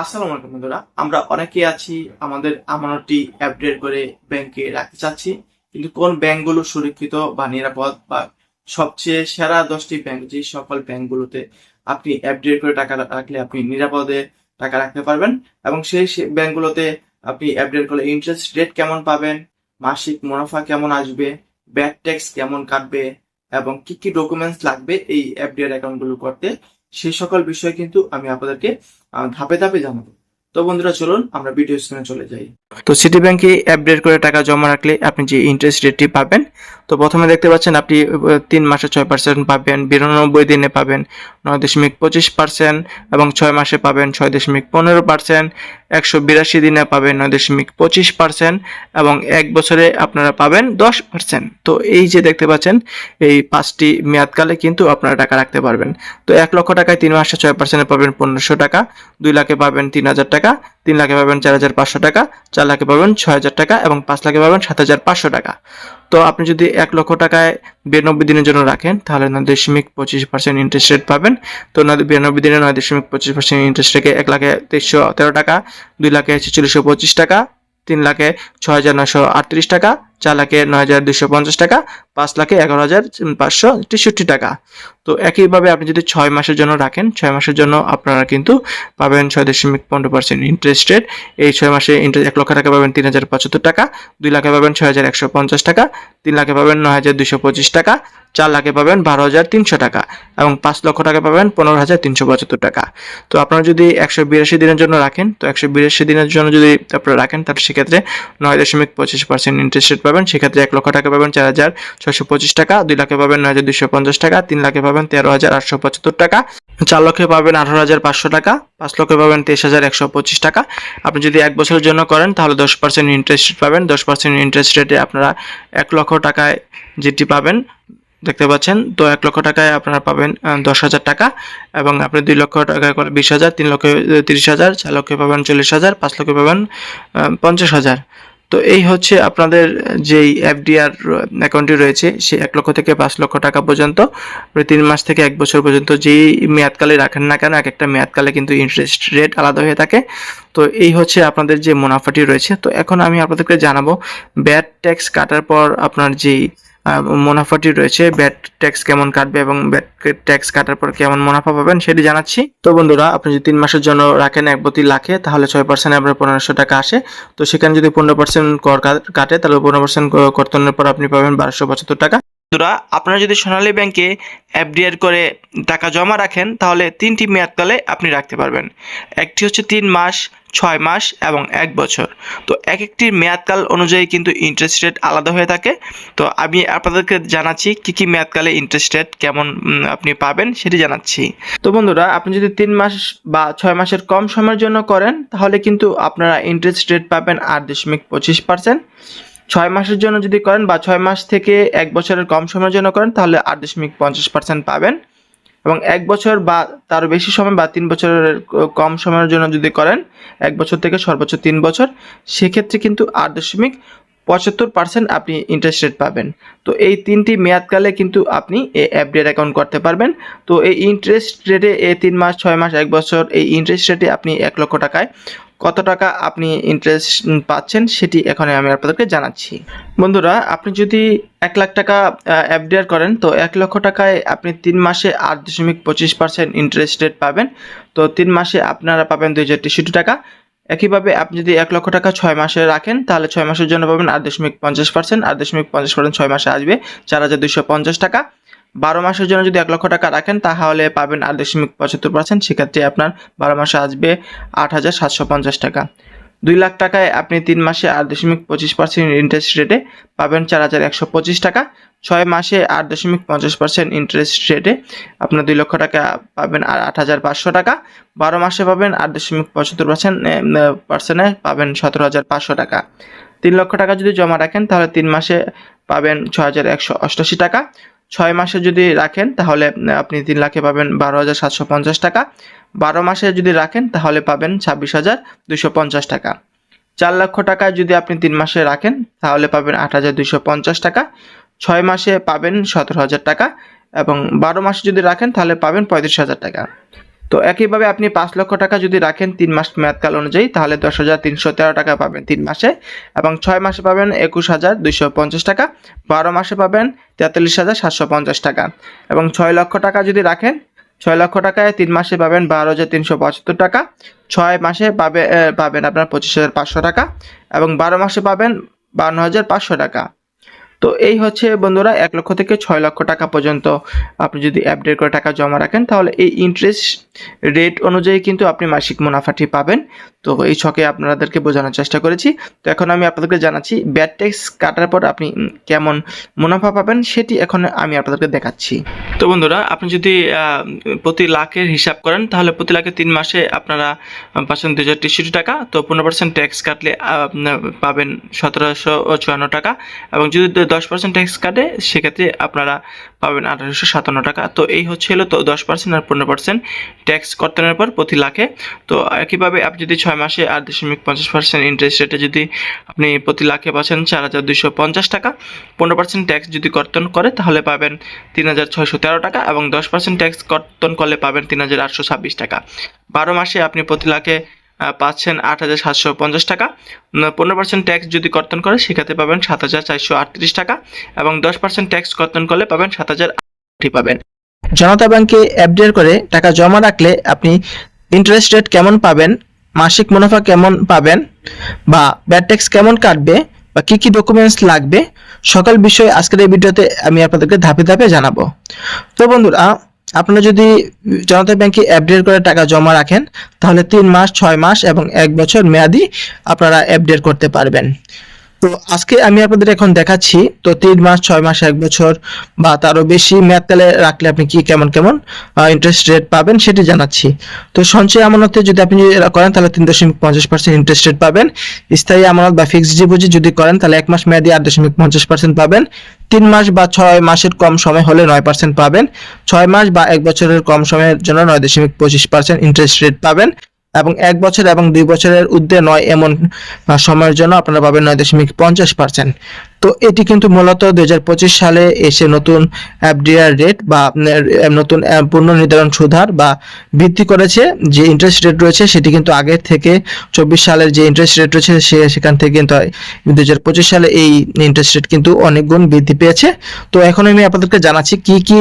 আসসালামু আলাইকুম বন্ধুরা, আমরা অনেকে আছি, আমাদের আমানতটি আপডেট করে ব্যাংকে রাখতে চাচ্ছি, কিন্তু কোন ব্যাংকগুলো সুরক্ষিত বা নিরাপদ বা সবচেয়ে সেরা দশটি ব্যাংক যে সকল ব্যাংকগুলোতে আপনি আপডেট করে টাকা রাখলে আপনি নিরাপদে টাকা রাখতে পারবেন, এবং সেই ব্যাংকগুলোতে আপনি আপডেট করলে ইন্টারেস্ট রেট কেমন পাবেন, মাসিক মুনাফা কেমন আসবে ব্যাক ট্যাক্স কেমন কাটবে, এবং কি কি ডকুমেন্টস লাগবে এই এফডিআর অ্যাকাউন্টগুলো করতে সেই সকল বিষয় কিন্তু আমি আপনাদেরকে ধাপে ধাপে জানাব। তো বন্ধুরা চলুন আমরা ভিডিও স্ক্রিনে চলে যাই। তো সিটি ব্যাংকে আপডেট করে টাকা জমা রাখলে আপনি যে ইন্টারেস্ট রেটটি পাবেন, তো প্রথমে দেখতে পাচ্ছেন আপনি তিন মাসে ছয় পার্সেন্ট পাবেন, বিরানব্বই দিনে পাবেন নয় দশমিক পঁচিশ পার্সেন্ট এবং ছয় মাসে পাবেন ছয় দশমিক পনেরো পার্সেন্ট একশো বিরাশি দিনে পাবেন নয় দশমিক পঁচিশ পার্সেন্ট এবং এক বছরে আপনারা পাবেন দশ পার্সেন্ট তো এই যে দেখতে পাচ্ছেন, এই পাঁচটি মেয়াদকালে কিন্তু আপনারা টাকা রাখতে পারবেন। তো এক লক্ষ টাকায় তিন মাসে ছয় পার্সেন্টে পাবেন পনেরোশো টাকা, দুই লাখে পাবেন তিন হাজার টাকা তিন লাখে পাবেন চার হাজার পাঁচশো টাকা, চার লাখে পাবেন ছয় হাজার টাকা এবং পাঁচ লাখে পাবেন সাত হাজার পাঁচশো টাকা। তো আপনি যদি এক লক্ষ টাকায় বিরানব্বই দিনের জন্য রাখেন, তাহলে নয় দশমিক পঁচিশ পার্সেন্ট ইন্টারেস্ট রেট পাবেন। তো নয় বিরানব্বই দিনে নয় দশমিক পঁচিশ পার্সেন্ট ইন্টারেস্ট রেখে এক লাখে তেইশশো তেরো টাকা, দুই লাখে ছেচল্লিশশো পঁচিশ টাকা, তিন লাখে ছয় হাজার নয়শো আটত্রিশ টাকা চার লাখে নয় হাজার দুশো পঞ্চাশ টাকা, পাঁচ লাখে এগারো হাজার পাঁচশো তেষট্টি টাকা। তো একইভাবে আপনি যদি ছয় মাসের জন্য রাখেন, ছয় মাসের জন্য আপনারা কিন্তু পাবেন ছয় দশমিক পনেরো পার্সেন্ট ইন্টারেস্ট রেট এই ছয় মাসে ইন্টারেস্ট এক লক্ষ টাকা পাবেন তিন হাজার পঁচাত্তর টাকা, দুই লাখে পাবেন ছয় হাজার একশো পঞ্চাশ টাকা, তিন লাখে পাবেন নয় হাজার দুশো পঁচিশ টাকা, চার লাখে পাবেন বারো হাজার তিনশো টাকা এবং পাঁচ লক্ষ টাকা পাবেন পনেরো হাজার তিনশো পঁচাত্তর টাকা। তো আপনারা যদি একশো বিরাশি দিনের জন্য রাখেন, তো একশো বিরাশি দিনের জন্য যদি আপনারা রাখেন, তাহলে সেক্ষেত্রে নয় দশমিক পঁচিশ পার্সেন্ট ইন্টারেস্ট রেট পাবেন, সেক্ষেত্রে এক লক্ষ টাকা পাবেন চার হাজার ছশো পঁচিশ টাকা, দুই লাখে পাবেন নয় হাজার দুশো পঞ্চাশ টাকা, তিন লাখে পাবেন তেরো হাজার আটশো পঁচাত্তর টাকা। চার লক্ষে পাবেন আঠারো হাজার পাঁচশো টাকা, পাঁচ লক্ষে পাবেন তেইশ হাজার একশো পঁচিশ টাকা। আপনি যদি এক বছরের জন্য করেন, তাহলে দশ পার্সেন্ট ইন্টারেস্ট রেট পাবেন। দশ পার্সেন্ট ইন্টারেস্ট রেটে আপনারা এক লক্ষ টাকায় যেটি পাবেন, দেখতে পাচ্ছেন, তো এক লক্ষ টাকায় আপনারা পাবেন দশ হাজার টাকা এবং আপনি দুই লক্ষ টাকা করে বিশ হাজার, তিন লক্ষ, তিরিশ হাজার, চার লক্ষে পাবেন চল্লিশ হাজার, পাঁচ লক্ষে পাবেন পঞ্চাশ হাজার। তো এই হচ্ছে আপনাদের যেই এফডিআর অ্যাকাউন্টটি রয়েছে, সে এক লক্ষ থেকে পাঁচ লক্ষ টাকা পর্যন্ত তিন মাস থেকে এক বছর পর্যন্ত যেই মেয়াদকালে রাখেন না কেন এক একটা মেয়াদকালে কিন্তু ইন্টারেস্ট রেট আলাদা হয়ে থাকে। তো এই হচ্ছে আপনাদের যে মুনাফাটি রয়েছে। তো এখন আমি আপনাদেরকে জানাব ব্যাড ট্যাক্স কাটার পর আপনার যেই মুনাফাটি রয়েছে, ব্যাট ট্যাক্স কেমন কাটবে এবং ব্যাট ট্যাক্স কাটার পর কেমন মুনাফা পাবেন সেটি জানাচ্ছি। তো বন্ধুরা, আপনি যদি তিন মাসের জন্য রাখেন এক প্রতি লাখে, তাহলে ছয় পার্সেন্ট আপনার পনেরোশো টাকা আসে। তো সেখানে যদি পনেরো পার্সেন্ট কর কাটে, তাহলে পনেরো পার্সেন্ট কর্তনের পর আপনি পাবেন বারোশো পঁচাত্তর টাকা। বন্ধুরা, আপনারা যদি সোনালী ব্যাংকে এফডিআর করে টাকা জমা রাখেন, তাহলে তিনটি মেয়াদকালে আপনি রাখতে পারবেন। একটি হচ্ছে তিন মাস, ছয় মাস এবং এক বছর। তো এক একটি মেয়াদকাল অনুযায়ী কিন্তু ইন্টারেস্ট রেট আলাদা হয়ে থাকে। তো আমি আপনাদেরকে জানাচ্ছি কি কি মেয়াদকালে ইন্টারেস্ট রেট কেমন আপনি পাবেন সেটি জানাচ্ছি। তো বন্ধুরা, আপনি যদি তিন মাস বা ছয় মাসের কম সময়ের জন্য করেন, তাহলে কিন্তু আপনারা ইন্টারেস্ট রেট পাবেন আট দশমিক পঁচিশ পার্সেন্ট ছয় মাসের জন্য যদি করেন বা ছয় মাস থেকে এক বছরের কম সময়ের জন্য করেন, তাহলে আট দশমিক পঞ্চাশ পার্সেন্ট পাবেন। এবং এক বছর বা তার বেশি সময় বা তিন বছরের কম সময়ের জন্য যদি করেন, এক বছর থেকে সর্বোচ্চ তিন বছর, সেক্ষেত্রে কিন্তু আট দশমিক পঁচাত্তর পার্সেন্ট আপনি ইন্টারেস্ট রেট পাবেন। তো এই তিনটি মেয়াদকালে কিন্তু আপনি এই অ্যাপডেট অ্যাকাউন্ট করতে পারবেন। তো এই ইন্টারেস্ট রেটে এই তিন মাস, ছয় মাস, এক বছর, এই ইন্টারেস্ট রেটে আপনি এক লক্ষ টাকায় কত টাকা আপনি ইন্টারেস্ট পাচ্ছেন সেটি এখন আমি আপনাদেরকে জানাচ্ছি। বন্ধুরা, আপনি যদি এক লাখ টাকা এফডিআর করেন, তো এক লক্ষ টাকায় আপনি তিন মাসে আট দশমিক পঁচিশ পার্সেন্ট ইন্টারেস্ট রেট পাবেন। তো তিন মাসে আপনারা পাবেন দুই হাজার তেষট্টি টাকা। একইভাবে আপনি যদি এক লক্ষ টাকা ছয় মাসে রাখেন, তাহলে ছয় মাসের জন্য পাবেন আট দশমিক পঞ্চাশ পার্সেন্ট আট দশমিক পঞ্চাশ পার্সেন্ট ছয় মাসে আসবে চার হাজার দুশো পঞ্চাশ টাকা। বারো মাসের জন্য যদি এক লক্ষ টাকা রাখেন, তাহলে পাবেন আট দশমিক পঁচাত্তর পার্সেন্ট সেক্ষেত্রে আপনার বারো মাসে আসবে আট হাজার সাতশো পঞ্চাশ টাকা। দুই লাখ টাকায় আপনি তিন মাসে আট দশমিক পঁচিশ পার্সেন্ট ইন্টারেস্ট রেটে পাবেন চার হাজার একশো পঁচিশ টাকা। ছয় মাসে আট দশমিক পঞ্চাশ পার্সেন্ট ইন্টারেস্ট রেটে আপনার দুই লক্ষ টাকা পাবেন আর আট হাজার পাঁচশো টাকা। বারো মাসে পাবেন আট দশমিক পঁচাত্তর পার্সেন্ট পার্সেন্টে পাবেন সতেরো হাজার পাঁচশো টাকা। তিন লক্ষ টাকা যদি জমা রাখেন, তাহলে তিন মাসে পাবেন ছ হাজার একশো অষ্টাশি টাকা। ছয় মাসে যদি রাখেন, তাহলে আপনি তিন লাখে পাবেন বারো হাজার সাতশো পঞ্চাশ টাকা। বারো মাসে যদি রাখেন, তাহলে পাবেন ছাব্বিশ হাজার দুশো পঞ্চাশ টাকা। চার লক্ষ টাকা যদি আপনি তিন মাসে রাখেন, তাহলে পাবেন আট হাজার দুশো পঞ্চাশ টাকা। ছয় মাসে পাবেন সতেরো হাজার টাকা এবং বারো মাসে যদি রাখেন, তাহলে পাবেন পঁয়ত্রিশ হাজার টাকা। তো একইভাবে আপনি পাঁচ লক্ষ টাকা যদি রাখেন তিন মাস মেয়াদকাল অনুযায়ী, তাহলে দশ হাজার তিনশো তেরো টাকা পাবেন তিন মাসে। এবং ছয় মাসে পাবেন একুশ হাজার দুইশো পঞ্চাশ টাকা, বারো মাসে পাবেন তেতাল্লিশ হাজার সাতশো পঞ্চাশ টাকা। এবং ছয় লক্ষ টাকা যদি রাখেন, ছয় লক্ষ টাকায় তিন মাসে পাবেন বারো হাজার তিনশো পঁচাত্তর টাকা, ছয় মাসে পাবে পাবেন আপনার পঁচিশ হাজার পাঁচশো টাকা, এবং বারো মাসে পাবেন বান্ন হাজার পাঁচশো টাকা। তো এই হচ্ছে বন্ধুরা এক লক্ষ থেকে ছয় লক্ষ টাকা পর্যন্ত আপনি যদি আপডেট করে টাকা জমা রাখেন, তাহলে এই ইন্টারেস্ট রেট অনুযায়ী কিন্তু আপনি মাসিক মুনাফাটি পাবেন। তো এই ছকে আপনাদেরকে বোঝানোর চেষ্টা করেছি। তো এখন আমি আপনাদেরকে জানাচ্ছি ব্যাড ট্যাক্স কাটার পর আপনি কেমন মুনাফা পাবেন সেটি এখন আমি আপনাদেরকে দেখাচ্ছি। তো বন্ধুরা, আপনি যদি প্রতি লাখের হিসাব করেন, তাহলে প্রতি লাখে তিন মাসে আপনারা পাচ্ছেন দুই হাজার টাকা। তো পনেরো পার্সেন্ট ট্যাক্স কাটলে পাবেন সতেরোশো চুয়ান্ন টাকা। এবং যদি দশ পার্সেন্ট ট্যাক্স কাটে, সেক্ষেত্রে আপনারা পাবেন আঠারোশো সাতান্ন টাকা। তো এই হচ্ছে হলো তো দশ পার্সেন্ট আর পনেরো পার্সেন্ট ট্যাক্স কর্তনের পর প্রতি লাখে। তো একইভাবে আপনি যদি ছয় মাসে আট দশমিক পঞ্চাশ পার্সেন্ট ইন্টারেস্ট রেটে যদি আপনি প্রতি লাখে পাচ্ছেন চার হাজার দুইশো পঞ্চাশ টাকা, পনেরো পার্সেন্ট ট্যাক্স যদি কর্তন করে, তাহলে পাবেন তিন হাজার ছয়শো তেরো টাকা এবং দশ পার্সেন্ট ট্যাক্স কর্তন করলে পাবেন তিন হাজার আটশো ছাব্বিশ টাকা। বারো মাসে আপনি প্রতি লাখে পাচ্ছেন আট হাজার সাতশো পঞ্চাশ টাকা। পনেরো পার্সেন্ট ট্যাক্স যদি কর্তন করে, সেক্ষেত্রে পাবেন সাত হাজার চারশো আটত্রিশ টাকা এবং দশ পার্সেন্ট ট্যাক্স কর্তন করলে পাবেন সাত হাজার পাবেন। জনতা ব্যাংকে অ্যাপডেট করে টাকা জমা রাখলে আপনি ইন্টারেস্ট রেট কেমন পাবেন, মাসিক মুনাফা কেমন পাবেন বা ব্যাড ট্যাক্স কেমন কাটবে বা কী কী ডকুমেন্টস লাগবে, সকল বিষয়ে আজকের এই ভিডিওতে আমি আপনাদেরকে ধাপে ধাপে জানাব। তো বন্ধুরা আপনারা যদি জনতা ব্যাংকে আপডেট করে টাকা জমা রাখেন, তাহলে তিন মাস, ছয় মাস এবং এক বছর মেয়াদি আপনারা আপডেট করতে পারবেন। তো আজকে আমি আপনাদের এখন দেখাচ্ছি, তো তিন মাস, ছয় মাস, এক বছর বা তারও বেশি মেয়াদকালে রাখলে আপনি কি কেমন কেমন ইন্টারেস্ট রেট পাবেন সেটি জানাচ্ছি। তো সঞ্চয় আমানতে যদি আপনি করেন, তাহলে তিন দশমিক পঞ্চাশ পার্সেন্ট ইন্টারেস্ট রেট পাবেন। স্থায়ী আমানত বা ফিক্সড ডিপোজিট যদি করেন, তাহলে এক মাস মেয়াদি আট দশমিক পঞ্চাশ পার্সেন্ট পাবেন। তিন মাস বা ছয় মাসের কম সময় হলে নয় পার্সেন্ট পাবেন। ছয় মাস বা এক বছরের কম সময়ের জন্য নয় দশমিক পঁচিশ পার্সেন্ট ইন্টারেস্ট রেট পাবেন। এবং এক বছর এবং দুই বছরের ঊর্ধ্বে নয় এমন সময়ের জন্য আপনারা পাবেন নয় দশমিক পঞ্চাশ পার্সেন্ট। তো এটি কিন্তু মূলত দুই হাজার পঁচিশ সালে এসে নতুন এফডিআর রেট বা নতুন পূর্ণ নির্ধারণ সুধার বা বৃদ্ধি করেছে। যে ইন্টারেস্ট রেট রয়েছে সেটি কিন্তু আগের থেকে চব্বিশ সালের যে ইন্টারেস্ট রেট রয়েছে সে, সেখান থেকে কিন্তু দুই হাজার পঁচিশ সালে এই ইন্টারেস্ট রেট কিন্তু অনেক গুণ বৃদ্ধি পেয়েছে। তো এখন আমি আপনাদেরকে জানাচ্ছি কি কি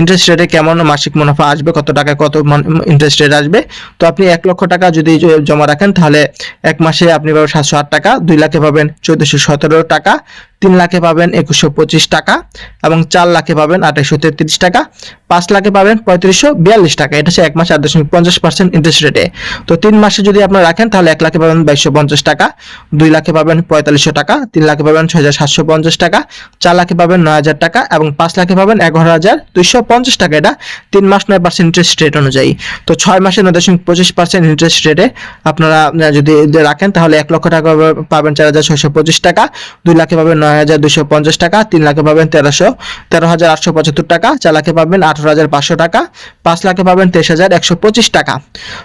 ইন্টারেস্ট রেটে কেমন মাসিক মুনাফা আসবে, কত টাকা কত ইন্টারেস্ট রেট আসবে। তো আপনি এক লক্ষ টাকা যদি জমা রাখেন তাহলে এক মাসে আপনি পাবেন সাতশো আট টাকা, দুই লাখে পাবেন চোদ্দশো সতেরো টাকা। তিন লাখে পাবেন একুশশো পঁচিশ টাকা এবং চার লাখে পাবেন আঠাশশো তেত্রিশ টাকা। পাঁচ লাখে পাবেন পঁয়ত্রিশশো বিয়াল্লিশ টাকা। এটা হচ্ছে এক মাসে আট দশমিক পঞ্চাশ পার্সেন্ট ইন্টারেস্ট রেটে তো তিন মাসে যদি আপনারা রাখেন, তাহলে এক লাখে পাবেন বাইশশো পঞ্চাশ টাকা, দুই লাখে পাবেন পঁয়তাল্লিশশো টাকা, তিন লাখে পাবেন ছয় হাজার সাতশো পঞ্চাশ টাকা, চার লাখে পাবেন নয় হাজার টাকা এবং পাঁচ লাখে পাবেন এগারো হাজার দুইশো পঞ্চাশ টাকা। এটা তিন মাস নয় পার্সেন্ট ইন্টারেস্ট রেট অনুযায়ী। তো ছয় মাসে নয় দশমিক পঁচিশ পার্সেন্ট ইন্টারেস্ট রেটে আপনারা যদি রাখেন, তাহলে এক লক্ষ টাকা পাবেন চার হাজার ছয়শো পঁচিশ টাকা, দুই লাখে পাবেন নয় হাজার দুইশো পঞ্চাশ টাকা, তিন লাখে পাবেন তেরোশো, তেরো হাজার আটশো পঁচাত্তর টাকা, চার লাখে পাবেন আঠারো হাজার পাঁচশো টাকা, পাঁচ লাখে পাবেন তেইশ হাজার একশো পঁচিশ টাকা।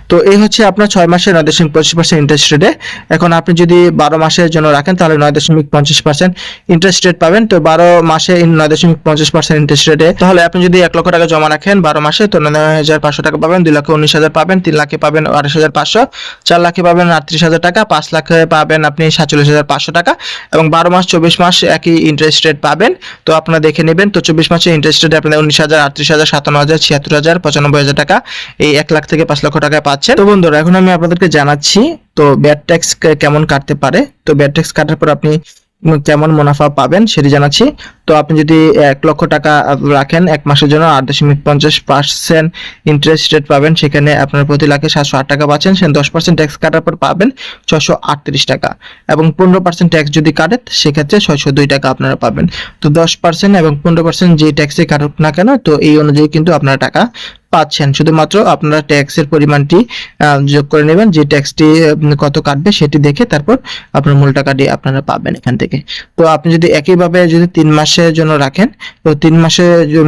তো এই হচ্ছে আপনার ছয় মাসে নয় দশমিক পঁচিশ পার্সেন্ট ইন্টারেস্ট রেটে এখন আপনি যদি বারো মাসের জন্য রাখেন, তাহলে নয় দশমিক পঞ্চাশ পার্সেন্ট ইন্টারেস্ট রেট পাবেন। তো বারো মাসে নয় দশমিক পঞ্চাশ পার্সেন্ট ইন্টারেস্ট রেটে তাহলে আপনি যদি এক লক্ষ টাকা জমা রাখেন বারো মাসে, তো নয় হাজার পাঁচশো টাকা পাবেন, দুই লাখে উনিশ হাজার পাবেন, তিন লাখে পাবেন আঠাশ হাজার পাঁচশো, চার লাখে পাবেন আটত্রিশ হাজার টাকা, পাঁচ লাখে পাবেন আপনি সাতচল্লিশ হাজার পাঁচশো টাকা। এবং বারো মাস চব্বিশ মাস একই ইন্টারেস্ট রেট পাবেন। তো আপনারা দেখে নেবেন, তো চব্বিশ মাসে ইন্টারেস্ট রেট আপনাদের উনিশ হাজার, আটত্রিশ হাজার, সাতান্ন হাজার, ছিয়াত্তর হাজার, পঁচানব্বই হাজার টাকা এই এক লাখ থেকে পাঁচ লক্ষ টাকায় পাচ্ছেন। তো বন্ধুরা, এখন আমি আপনাদেরকে জানাচ্ছি, তো ব্যাড ট্যাক্স কেমন কাটতে পারে? তো ব্যাড ট্যাক্স কাটার পর আপনি কেমন মুনাফা পাবেন সেটি জানাচ্ছি। তো আপনি যদি এক লক্ষ টাকা রাখেন এক মাসের জন্য আট দশমিক পঞ্চাশ পার্সেন্ট ইন্টারেস্ট রেট পাবেন, সেখানে আপনার প্রতি লাখে সাতশো আট টাকা পাচ্ছেন, সেখানে দশ পার্সেন্ট ট্যাক্স কাটার পর পাবেন ছশো আটত্রিশ টাকা এবং পনেরো পার্সেন্ট ট্যাক্স যদি কাটে, সেক্ষেত্রে ছয়শো দুই টাকা আপনারা পাবেন। তো দশ পার্সেন্ট এবং পনেরো পার্সেন্ট যে ট্যাক্সে কাটুক না কেন, তো এই অনুযায়ী কিন্তু আপনারা টাকা পাচ্ছেন। শুধুমাত্র আপনারা ট্যাক্সের পরিমাণটি যোগ করে নেবেন। যে ট্যাক্সটি কত কাটবে সেটি দেখে তারপর আপনার মূল টাকাটি আপনারা পাবেন এখান থেকে। তো আপনি যদি একইভাবে যদি তিন মাসের জন্য রাখেন, তো তিন মাসে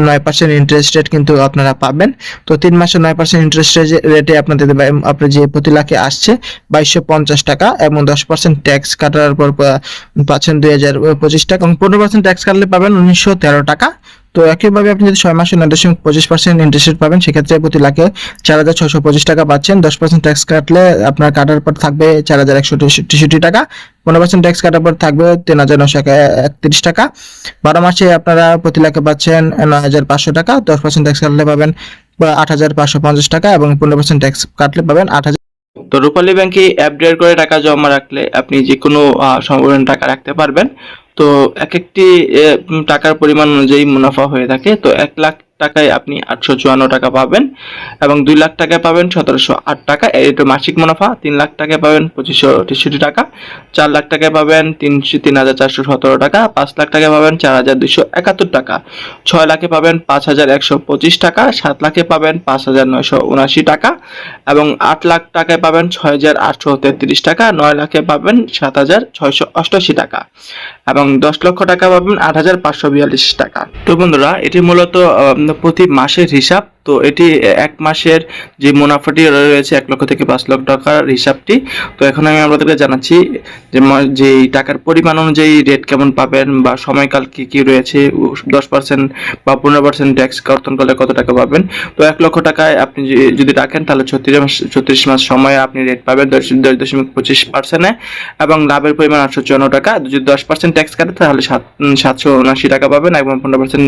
নয় পার্সেন্ট ইন্টারেস্ট রেট কিন্তু আপনারা পাবেন। তো তিন মাসে নয় পার্সেন্ট ইন্টারেস্ট রেটে আপনাদের আপনার যে প্রতি লাখে আসছে বাইশশো পঞ্চাশ টাকা এবং দশ পার্সেন্ট ট্যাক্স কাটার পর পাচ্ছেন দুই হাজার পঁচিশ টাকা এবং পনেরো পার্সেন্ট ট্যাক্স কাটলে পাবেন উনিশশো তেরো টাকা। তো একইভাবে আপনি যদি ছয় মাসে নয় দশমিক পঁচিশ পার্সেন্ট ইন্টারেস্ট পাবেন সেক্ষেত্রে প্রতি লাখে চার হাজার ছয়শো পঁচিশ টাকা পাচ্ছেন। দশ পার্সেন্ট ট্যাক্স কাটলে আপনার কাটার পর থাকবে চার হাজার একশো তেষট্টি টাকা। পনেরো পার্সেন্ট ট্যাক্স কাটার পর থাকবে তিন হাজার নশো একত্রিশ টাকা। বারো মাসে আপনারা প্রতি লাখে পাচ্ছেন নয় হাজার পাঁচশো টাকা। দশ পার্সেন্ট ট্যাক্স কাটলে পাবেন আট হাজার পাঁচশো পঞ্চাশ টাকা এবং পনেরো পার্সেন্ট ট্যাক্স কাটলে পাবেন আট হাজার তো রূপালী ব্যাংকে অ্যাপডেট করে টাকা জমা রাখলে আপনি যে কোনো আহ, টাকা রাখতে পারবেন। তো এক একটি টাকার পরিমাণ অনুযায়ী মুনাফা হয়ে থাকে। তো এক লাখ টাকায় আপনি আটশো চুয়ান্ন টাকা পাবেন এবং দুই লাখ টাকায় পাবেন সতেরোশো আট টাকা। এটা মাসিক মুনাফা। তিন লাখ টাকায় পাবেন পঁচিশশো তেষট্টি টাকা। চার লাখ টাকায় পাবেন তিনশো তিন হাজার চারশো সতেরো টাকা। পাঁচ লাখ টাকায় পাবেন চার হাজার দুইশো একাত্তর টাকা। ছয় লাখে পাবেন পাঁচ হাজার একশো পঁচিশ টাকা। সাত লাখে পাবেন পাঁচ হাজার নয়শো উনাশি টাকা এবং আট লাখ টাকায় পাবেন ছয় হাজার আটশো তেত্রিশ টাকা। নয় লাখে পাবেন সাত হাজার ছয়শো অষ্টআশি টাকা। এবং দশ লক্ষ টাকা পাবেন আট হাজার পাঁচশো বিয়াল্লিশ টাকা। তো বন্ধুরা, এটি মূলত প্রতি মাসের হিসাব। তো এটি এক মাসের যে মুনাফাটি রয়েছে এক লক্ষ থেকে পাঁচ লক্ষ টাকার হিসাবটি। তো এখন আমি আপনাদেরকে জানাচ্ছি যে যে টাকার পরিমাণ অনুযায়ী রেট কেমন পাবেন বা সময়কাল কি কি রয়েছে দশ পার্সেন্ট বা পনেরো পার্সেন্ট ট্যাক্স কর্তন করলে কত টাকা পাবেন? তো এক লক্ষ টাকায় আপনি যদি রাখেন তাহলে ছত্রিশ মাস ছত্রিশ মাস সময়ে আপনি রেট পাবেন দশ দশ দশমিক পঁচিশ পার্সেন্টে এবং লাভের পরিমাণ আটশো চুয়ান্ন টাকা। যদি দশ পার্সেন্ট ট্যাক্স কাটে তাহলে সাত, সাতশো উনআশি টাকা পাবেন এবং পনেরো পার্সেন্ট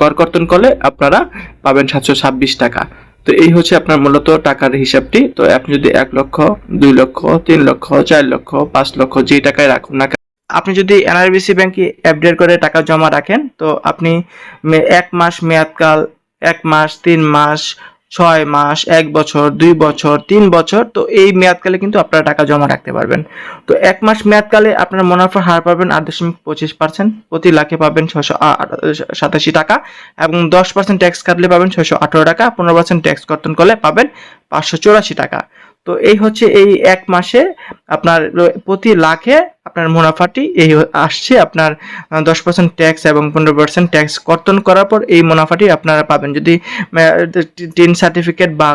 কর কর্তন করলে আপনারা পাবেন সাতশো ছাব্বিশ টাকা। তো এই হচ্ছে আপনার মূলত টাকার হিসাবটি। তো আপনি যদি এক লক্ষ, দুই লক্ষ, তিন লক্ষ, চার লক্ষ, পাঁচ লক্ষ যে টাকায় রাখুন না আপনি যদি এনআরবিসি ব্যাংকে আপডেট করে টাকা জমা রাখেন, তো আপনি এক মাস মেয়াদকাল, এক মাস, তিন মাস ছয় মাস, এক বছর, দুই বছর, তিন বছর, তো এই মেয়াদকালে কিন্তু আপনারা টাকা জমা রাখতে পারবেন। তো এক মাস মেয়াদকালে আপনার মুনাফার হার পাবেন আট দশমিক পঁচিশ পার্সেন্ট, প্রতি লাখে পাবেন ছশো সাতাশি টাকা এবং দশ পার্সেন্ট ট্যাক্স কাটলে পাবেন ছয়শো আঠারো টাকা, পনেরো পার্সেন্ট ট্যাক্স কর্তন করলে পাবেন পাঁচশো চৌরাশি টাকা। তো এই হচ্ছে এই এক মাসে আপনার প্রতি লাখে আপনার মুনাফাটি, এই আসছে আপনার দশ পার্সেন্ট ট্যাক্স এবং পনেরো পার্সেন্ট ট্যাক্স কর্তন করার পর এই মুনাফাটি আপনারা পাবেন। যদি টিন সার্টিফিকেট বা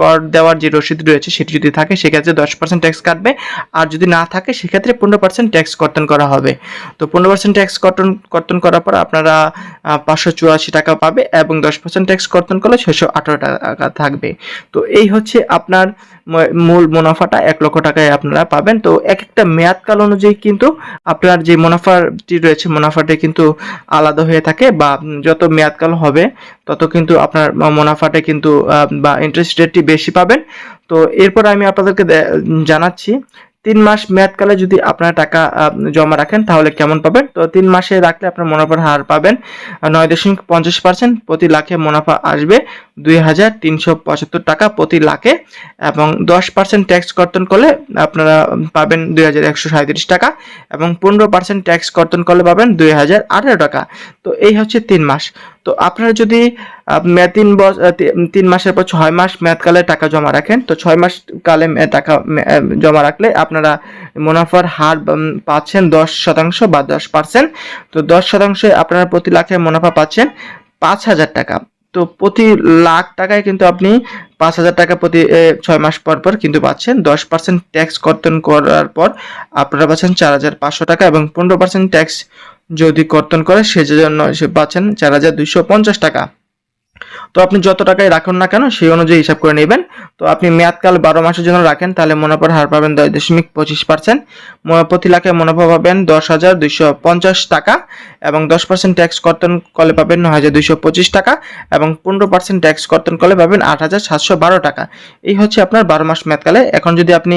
কর দেওয়ার যে রসিদ রয়েছে সেটি যদি থাকে, সেক্ষেত্রে দশ পার্সেন্ট ট্যাক্স কাটবে। আর যদি না থাকে, সেক্ষেত্রে পনেরো পার্সেন্ট ট্যাক্স কর্তন করা হবে। তো পনেরো পার্সেন্ট ট্যাক্স কর্তন কর্তন করার পর আপনারা পাঁচশো চুরাশি টাকা পাবে এবং দশ পার্সেন্ট ট্যাক্স কর্তন করলে ছয়শো আঠারো টাকা থাকবে। তো এই হচ্ছে আপনার মূল মুনাফাটা। এক লক্ষ টাকায় আপনারা পাবেন। তো এক একটা মেয়াদকাল অনুযায়ী কিন্তু আপনার যে মুনাফাটি রয়েছে, মুনাফাটি কিন্তু আলাদা হয়ে থাকে বা যত মেয়াদকাল হবে, তত কিন্তু আপনার মুনাফাটা কিন্তু বা ইন্টারেস্ট রেটটি বেশি পাবেন। তো এরপর আমি আপনাদেরকে জানাচ্ছি, তিন মাস মেয়াদকালে যদি আপনারা টাকা জমা রাখেন, তাহলে কেমন পাবেন? তো তিন মাসে রাখলে আপনার মুনাফার হার পাবেন নয় দশমিক পঞ্চাশ পার্সেন্ট, প্রতি লাখে মুনাফা আসবে। দুই হাজার তিনশো পঁচাত্তর টাকা প্রতি লাখে এবং দশ পার্সেন্ট ট্যাক্স কর্তন করলে আপনারা পাবেন দুই হাজার একশো সাঁত্রিশ টাকা এবং পনেরো পার্সেন্ট ট্যাক্স কর্তন করলে পাবেন দুই হাজার আঠারো টাকা। তো এই হচ্ছে তিন মাস। তো আপনারা যদি তিন তিন মাসের পর ছয় মাস মেয়াদকালে টাকা জমা রাখেন, তো ছয় মাস কালে টাকা জমা রাখলে আপনারা মুনাফার হার পাচ্ছেন দশ শতাংশ বা দশ পার্সেন্ট তো দশ শতাংশে আপনারা প্রতি লাখে মুনাফা পাচ্ছেন পাঁচ হাজার টাকা। তো প্রতি লাখ টাকায় কিন্তু আপনি পাঁচ হাজার টাকা প্রতি ছয় মাস পর পর কিন্তু পাচ্ছেন। দশ পার্সেন্ট ট্যাক্স কর্তন করার পর আপনারা পাচ্ছেন চার হাজার পাঁচশো টাকা এবং পনেরো পার্সেন্ট ট্যাক্স যদি কর্তন করে সেজন্য সে পাচ্ছেন চার হাজার দুইশো পঞ্চাশ টাকা। তো আপনি যত টাকায় রাখুন না কেন, সেই অনুযায়ী হিসাব করে নেবেন। তো আপনি মেয়াদকাল বারো মাসের জন্য রাখেন, তাহলে মুনাফার হার পাবেন দশ দশমিক পঁচিশ পার্সেন্ট। প্রতি লাখে মুনাফা পাবেন দশ হাজার দুইশো পঞ্চাশ টাকা এবং দশ পার্সেন্ট ট্যাক্স কর্তন করলে পাবেন নয় হাজার দুইশো পঁচিশ টাকা এবং পনেরো পার্সেন্ট ট্যাক্স কর্তন কলে পাবেন আট হাজার সাতশো বারো টাকা। এই হচ্ছে আপনার বারো মাস মেয়াদকালে। এখন যদি আপনি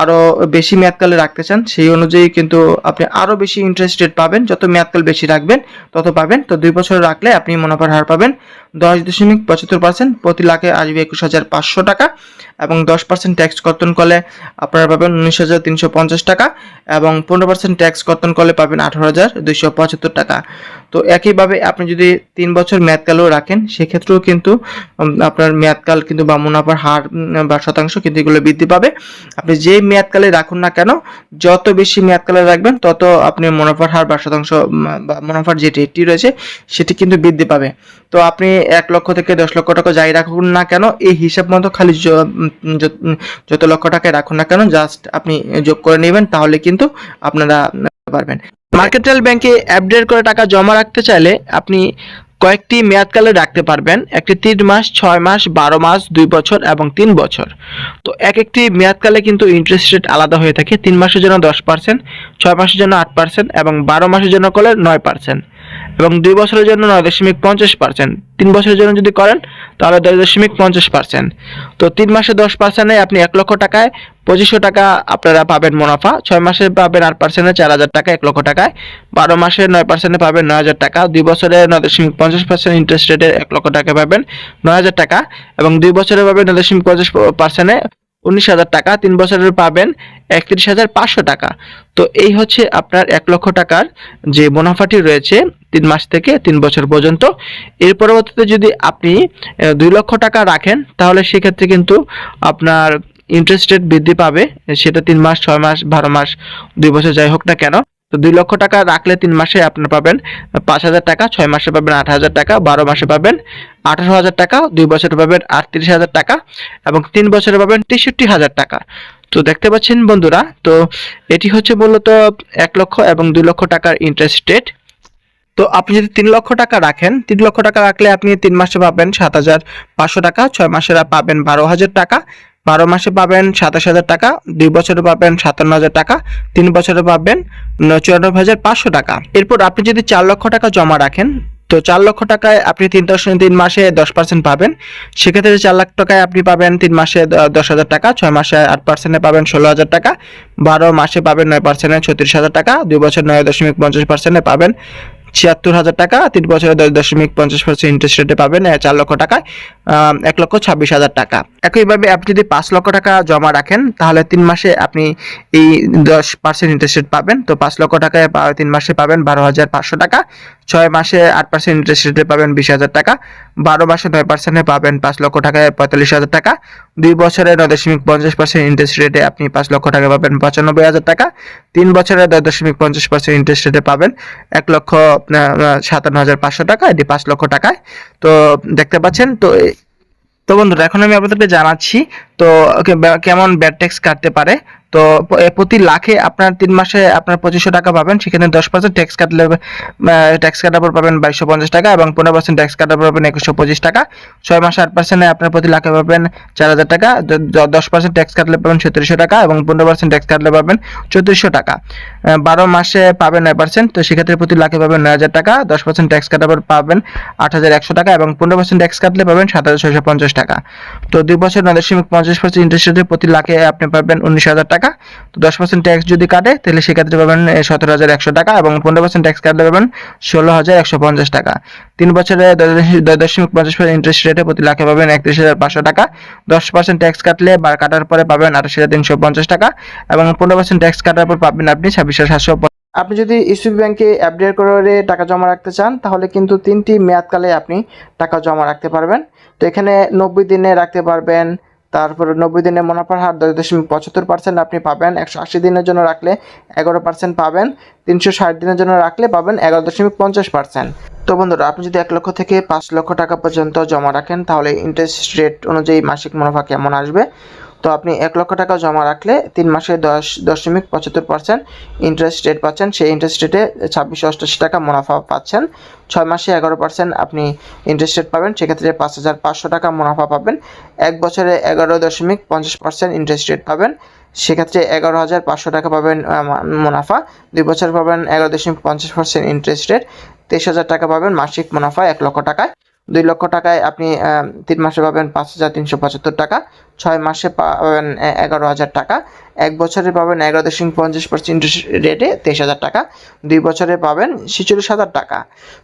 আরও বেশি মেয়াদকালে রাখতে চান, সেই অনুযায়ী কিন্তু আপনি আরও বেশি ইন্টারেস্ট রেট পাবেন। যত মেয়াদকাল বেশি রাখবেন, তত পাবেন। তো দুই বছর রাখলে আপনি মুনাফার হার পাবেন দশ দশমিক পঁচাত্তর পার্সেন্ট প্রতি লাখে আসবে একুশ হাজার পাঁচশো টাকা। এবং দশ পার্সেন্ট ট্যাক্স কর্তন করলে আপনারা পাবেন উনিশ হাজার তিনশো পঞ্চাশ টাকা এবং পনেরো পার্সেন্ট ট্যাক্স কর্তন করলে পাবেন আঠারো হাজার দুইশো পঁচাত্তর টাকা। তো একইভাবে আপনি যদি তিন বছর মেয়াদকালও রাখেন, সেক্ষেত্রেও কিন্তু আপনার মেয়াদকাল কিন্তু বা মুনাফার হার বা শতাংশ কিন্তু এগুলো বৃদ্ধি পাবে। আপনি যেই মেয়াদকালে রাখুন না কেন, যত বেশি মেয়াদকালে রাখবেন, তত আপনি মুনাফার হার বা শতাংশ বা মুনাফার যে রেটটি রয়েছে, সেটি কিন্তু বৃদ্ধি পাবে। তো আপনি এক লক্ষ থেকে দশ লক্ষ টাকা যাই রাখুন না কেন, এই হিসাব মতো খালি য- যত- লক্ষ টাকায় রাখুন না কেন জাস্ট আপনি যোগ করে নেবেন, তাহলে কিন্তু আপনারা পারবেন। মার্কেটাল ব্যাংকে আপডেট করে টাকা জমা রাখতে চাইলে আপনি কয়েকটি মেয়াদকালে রাখতে পারবেন। একটি তিন মাস, ছয় মাস, বারো মাস, দুই বছর এবং তিন বছর। তো এক একটি মেয়াদকালে কিন্তু ইন্টারেস্ট রেট আলাদা হয়ে থাকে। তিন মাসের জন্য দশ পার্সেন্ট ছয় মাসের জন্য আট পার্সেন্ট এবং বারো মাসের জন্য করলে নয় পার্সেন্ট এবং দুই বছরের জন্য নয় দশমিক পঞ্চাশ পার্সেন্ট তিন বছরের জন্য যদি করেন, তাহলে দশ দশমিক পঞ্চাশ পার্সেন্ট তো তিন মাসে দশ পার্সেন্টে আপনি এক লক্ষ টাকায় পঁচিশশো টাকা আপনারা পাবেন মুনাফা। ছয় মাসে পাবেন আট পার্সেন্টে চার হাজার টাকা এক লক্ষ টাকায়। বারো মাসে নয় পার্সেন্টে পাবেন নয় হাজার টাকা। দুই বছরে নয় দশমিক পঞ্চাশ পার্সেন্ট ইন্টারেস্ট রেটে এক লক্ষ টাকা পাবেন নয় হাজার টাকা। এবং দুই বছরে পাবেন নয় দশমিক পঞ্চাশ পার্সেন্টে উনিশ হাজার টাকা, তিন বছরের পাবেন একত্রিশ হাজার পাঁচশো টাকা। তো এই হচ্ছে আপনার এক লক্ষ টাকার যে মুনাফাটি রয়েছে তিন মাস থেকে তিন বছর পর্যন্ত। এর পরবর্তীতে যদি আপনি দুই লক্ষ টাকা রাখেন, তাহলে সেক্ষেত্রে কিন্তু আপনার ইন্টারেস্ট রেট বৃদ্ধি পাবে। সেটা তিন মাস, ছয় মাস, বারো মাস, দুই বছর যাই হোক না কেন। তো দুই লক্ষ টাকা রাখলে তিন মাসে আপনার পাবেন, পাঁচ হাজার টাকা, ছয় মাসে পাবেন আট হাজার টাকা, বারো মাসে পাবেন আঠারো হাজার টাকা, দুই বছরে পাবেন আটত্রিশ হাজার টাকা এবং তিন বছরে পাবেন তেষট্টি হাজার টাকা। তো দেখতে পাচ্ছেন বন্ধুরা, তো এটি হচ্ছে মূলত এক লক্ষ এবং দুই লক্ষ টাকার ইন্টারেস্ট রেট তো আপনি যদি তিন লক্ষ টাকা রাখেন, তিন লক্ষ টাকা রাখলে আপনি তিন মাসে পাবেন সাত হাজার পাঁচশো টাকা, ছয় মাসে পাবেন বারো হাজার টাকা বারো মাসে পাবেন সাতাশ হাজার টাকা, দুই বছরে পাবেন সাতান্ন হাজার টাকা, তিন বছরে পাবেন চুরানব্বই হাজার পাঁচশো টাকা। এরপর আপনি যদি চার লক্ষ টাকা জমা রাখেন, তো চার লক্ষ টাকায় আপনি তিন দশমিক তিন মাসে দশ পার্সেন্ট পাবেন। সেক্ষেত্রে চার লাখ টাকায় আপনি পাবেন তিন মাসে দশ হাজার টাকা, ছয় মাসে আট পার্সেন্টে পাবেন ষোলো হাজার টাকা। বারো মাসে পাবেন নয় পার্সেন্টে ছত্রিশ হাজার টাকা, দুই বছর নয় দশমিক পঞ্চাশ পার্সেন্টে পাবেন। ছিয়াত্তর হাজার টাকা, তিন বছরে দশ দশমিক পঞ্চাশ পার্সেন্ট ইন্টারেস্ট রেটে পাবেন চার লক্ষ টাকায় এক লক্ষ ছাব্বিশ হাজার টাকা। একইভাবে আপনি যদি পাঁচ লক্ষ টাকা জমা রাখেন, তাহলে তিন মাসে আপনি এই দশ পার্সেন্ট ইন্টারেস্ট রেট পাবেন। তো পাঁচ লক্ষ টাকায় তিন মাসে পাবেন বারো হাজার পাঁচশো টাকা। ছয় মাসে আট পার্সেন্ট ইন্টারেস্ট রেটে পাবেন বিশ হাজার টাকা, বারো মাসে নয় পার্সেন্টে পাবেন পাঁচ লক্ষ টাকায় পঁয়তাল্লিশ হাজার টাকা, দুই বছরে নয় দশমিক পঞ্চাশ পার্সেন্ট ইন্টারেস্ট রেটে আপনি পাঁচ লক্ষ টাকা পাবেন পঁচানব্বই হাজার টাকা, তিন বছরে নয় দশমিক পঞ্চাশ পার্সেন্ট ইন্টারেস্ট রেটে পাবেন এক লক্ষ সাতান্ন হাজার পাঁচশো টাকা, এটি পাঁচ লক্ষ টাকায়। তো দেখতে পাচ্ছেন, তো তো বন্ধুরা, এখন আমি আপনাদেরকে জানাচ্ছি, তো কেমন ব্যাড ট্যাক্স কাটতে পারে তো প্রতি লাখে আপনার তিন মাসে আপনার পঁচিশশো টাকা পাবেন। সেখানে দশ পার্সেন্ট ট্যাক্স কাটলে ট্যাক্স কাটার পর পাবেন বাইশশো পঞ্চাশ টাকা এবং পনেরো পার্সেন্ট ট্যাক্স কাটার পর পাবেন একুশশো পঁচিশ টাকা। ছয় মাসে আট পার্সেন্টে আপনার প্রতি লাখে পাবেন চার হাজার টাকা। দশ পার্সেন্ট ট্যাক্স কাটলে পাবেন সত্তরশো টাকা এবং পনেরো পার্সেন্ট ট্যাক্স কাটলে পাবেন চৌত্রিশশো টাকা। বারো মাসে পাবেন নয় পার্সেন্ট তো সেক্ষেত্রে প্রতি লাখে পাবেন নয় হাজার টাকা। দশ পার্সেন্ট ট্যাক্স কাটার পর পাবেন আট হাজার একশো টাকা এবং পনেরো পার্সেন্ট ট্যাক্স কাটলে পাবেন সাত হাজার ছয়শো পঞ্চাশ টাকা। তো দুই বছর নয় দশমিক পঞ্চাশ পার্সেন্ট ইন্টারেস্ট প্রতি লাখে আপনি পাবেন উনিশ হাজার টাকা। তো দশ পার্সেন্ট ট্যাক্স যদি কাটে, তাহলে সেক্ষেত্রে পাবেন সতেরো হাজার একশো টাকা এবং পনেরো পার্সেন্ট ট্যাক্স কাটলে পাবেন ষোলো হাজার একশো পঞ্চাশ টাকা। তিন বছরে দশ দশমিক- পঞ্চাশ পার্সেন্ট ইন্টারেস্ট রেটে প্রতি লাখে পাবেন একত্রিশ হাজার পাঁচশো টাকা। দশ পার্সেন্ট ট্যাক্স কাটলে বা কাটার পরে পাবেন আঠাশ হাজার তিনশো পঞ্চাশ টাকা এবং পনেরো পার্সেন্ট ট্যাক্স কাটার পর পাবেন আপনি ছাব্বিশ হাজার সাতশো আপনি যদি ইসবি ব্যাংকে আপডেট করে টাকা জমা রাখতে চান, তাহলে কিন্তু তিনটি মেয়াদকালে আপনি টাকা জমা রাখতে পারবেন। তো এখানে নব্বই দিনে রাখতে পারবেন তারপরে নব্বই দিনে মুনাফার হার দশ দশমিক পঁচাত্তর পার্সেন্ট আপনি পাবেন, একশো আশি দিনের জন্য রাখলে এগারো পার্সেন্ট পাবেন, তিনশো ষাট দিনের জন্য রাখলে পাবেন এগারো দশমিক পঞ্চাশ পার্সেন্ট তো বন্ধুরা, আপনি যদি এক লক্ষ থেকে পাঁচ লক্ষ টাকা পর্যন্ত জমা রাখেন, তাহলে ইন্টারেস্ট রেট অনুযায়ী মাসিক মুনাফা কেমন আসবে? তো আপনি এক লক্ষ টাকা জমা রাখলে তিন মাসে দশ দশমিক পঁচাত্তর পার্সেন্ট ইন্টারেস্ট রেট পাচ্ছেন। সেই ইন্টারেস্ট রেটে ছাব্বিশশো অষ্টাশি টাকা মুনাফা পাচ্ছেন। ছয় মাসে এগারো পার্সেন্ট আপনি ইন্টারেস্ট রেট পাবেন। সেক্ষেত্রে পাঁচ হাজার পাঁচশো টাকা মুনাফা পাবেন। এক বছরে এগারো দশমিক পঞ্চাশ পার্সেন্ট ইন্টারেস্ট রেট পাবেন। সেক্ষেত্রে এগারো হাজার পাঁচশো টাকা পাবেন মুনাফা। দুই বছর পাবেন এগারো দশমিক পঞ্চাশ পার্সেন্ট ইন্টারেস্ট রেট তেইশ হাজার টাকা পাবেন মাসিক মুনাফা এক লক্ষ টাকায়। দুই লক্ষ টাকায় আপনি তিন মাসে পাবেন পাঁচ হাজার তিনশো পঁচাত্তর টাকা, ছয় মাসে পাবেন এগারো হাজার টাকা। এক বছরে পাবেন এগারো দশমিক পঞ্চাশ পার্সেন্ট রেটে তেইশ হাজার টাকা, দুই বছরে পাবেন ছেচল্লিশ হাজার টাকা।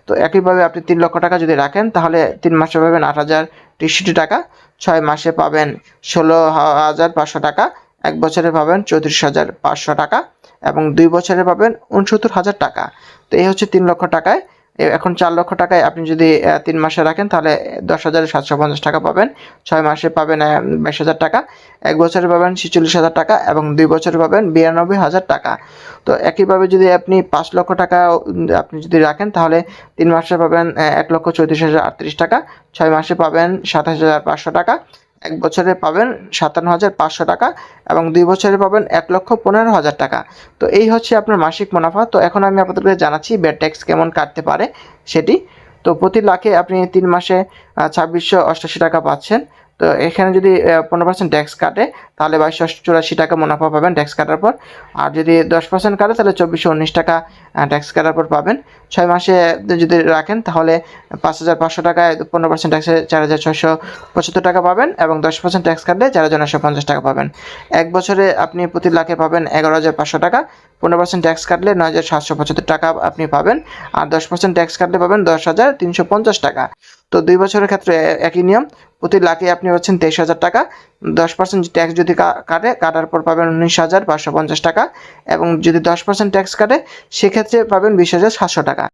তো একইভাবে আপনি তিন লক্ষ টাকা যদি রাখেন, তাহলে তিন মাসে পাবেন আট হাজার তেষট্টি টাকা, ছয় মাসে পাবেন ষোলো হাজার পাঁচশো টাকা, এক বছরে পাবেন চৌত্রিশ হাজার পাঁচশো টাকা, এবং দুই বছরে পাবেন উনসত্তর হাজার টাকা। তো এই হচ্ছে তিন লক্ষ টাকায় এখন চার লক্ষ টাকায় আপনি যদি তিন মাসে রাখেন, তাহলে দশ হাজার সাতশো পঞ্চাশ টাকা পাবেন। ছয় মাসে পাবেন বাইশ হাজার টাকা। এক বছরে পাবেন ছেচল্লিশ হাজার টাকা এবং দুই বছরে পাবেন বিরানব্বই হাজার টাকা। তো একইভাবে যদি আপনি পাঁচ লক্ষ টাকা আপনি যদি রাখেন, তাহলে তিন মাসে পাবেন এক লক্ষ চৌত্রিশ হাজার আটত্রিশ টাকা। ছয় মাসে পাবেন সাতাশ হাজার পাঁচশো টাকা। এক বছরে পাবেন সাতান্ন হাজার পাঁচশো টাকা এবং দুই বছরে পাবেন এক লক্ষ পনেরো হাজার টাকা। তো এই হচ্ছে আপনার মাসিক মুনাফা। তো এখন আমি আপনাদেরকে জানাচ্ছি ব্যাড ট্যাক্স কেমন কাটতে পারে সেটি। তো প্রতি লাখে আপনি তিন মাসে ছাব্বিশশো অষ্টাশি টাকা পাচ্ছেন। তো এখানে যদি পনেরো পার্সেন্ট ট্যাক্স কাটে, তাহলে বাইশশো চুরাশি টাকা মুনাফা পাবেন ট্যাক্স কাটার পর। আর যদি দশ পার্সেন্ট কাটে, তাহলে চব্বিশশো উনিশ টাকা ট্যাক্স কাটার পর পাবেন। ছয় মাসে যদি রাখেন, তাহলে পাঁচ হাজার পাঁচশো টাকায় পনেরো পার্সেন্ট ট্যাক্সে চার হাজার ছয়শো পঁচাত্তর টাকা পাবেন এবং দশ পার্সেন্ট ট্যাক্স কাটলে চার হাজার নশো পঞ্চাশ টাকা পাবেন। এক বছরে আপনি প্রতি লাখে পাবেন এগারো হাজার পাঁচশো টাকা। পনেরো পার্সেন্ট ট্যাক্স কাটলে নয় হাজার সাতশো পঁচাত্তর টাকা আপনি পাবেন আর দশ পার্সেন্ট ট্যাক্স কাটলে পাবেন দশ হাজার তিনশো পঞ্চাশ টাকা। তো দুই বছরের ক্ষেত্রে একই নিয়ম, প্রতি লাখে আপনি পাচ্ছেন তেইশ হাজার টাকা। দশ পার্সেন্ট ট্যাক্স যদি কাটে, কাটার পর পাবেন উনিশ হাজার পাঁচশো পঞ্চাশ টাকা এবং যদি দশ পার্সেন্ট ট্যাক্স কাটে, সেক্ষেত্রে পাবেন বিশ হাজার সাতশো টাকা।